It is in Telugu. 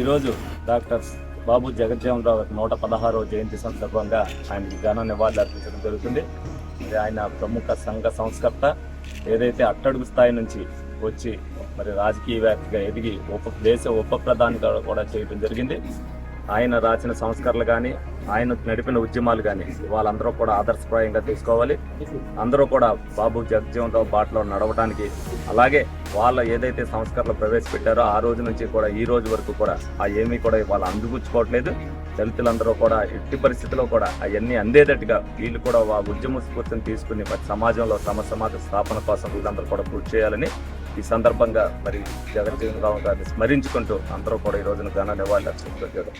ఈరోజు డాక్టర్ బాబు జగజ్జీవనరావు నూట పదహారవ జయంతి సందర్భంగా ఆయనకి ఘన నివాళులు అర్పించడం జరుగుతుంది. ఇది ఆయన ప్రముఖ సంఘ సంస్కర్త ఏదైతే అట్టడుగు స్థాయి నుంచి వచ్చి మరి రాజకీయవేత్తగా ఎదిగి ఉప దేశ ఉప ప్రధానిగా కూడా చేయడం జరిగింది. ఆయన రాసిన సంస్కరణలు కానీ ఆయన నడిపిన ఉద్యమాలు కానీ వాళ్ళందరూ కూడా ఆదర్శప్రాయంగా తీసుకోవాలి. అందరూ కూడా బాబు జగజ్జీవనరావు బాటలో నడవడానికి అలాగే వాళ్ళ ఏదైతే సంస్కరణలు ప్రవేశపెట్టారో ఆ రోజు నుంచి కూడా ఈ రోజు వరకు కూడా ఆ ఏమీ కూడా వాళ్ళు అందుకుచ్చుకోవట్లేదు దళితులందరూ కూడా ఎట్టి పరిస్థితిలో కూడా అవన్నీ అందేటట్టుగా వీళ్ళు కూడా ఆ ఉద్యమ స్ఫూర్తిని తీసుకుని మరి సమాజంలో సమ సమాజ స్థాపన కోసం వీళ్ళందరూ కూడా కృషి చేయాలని ఈ సందర్భంగా మరి జగజ్జీవన్ రావు గారిని స్మరించుకుంటూ అందరూ కూడా ఈ రోజున ఘన నివాళులు అర్పించడం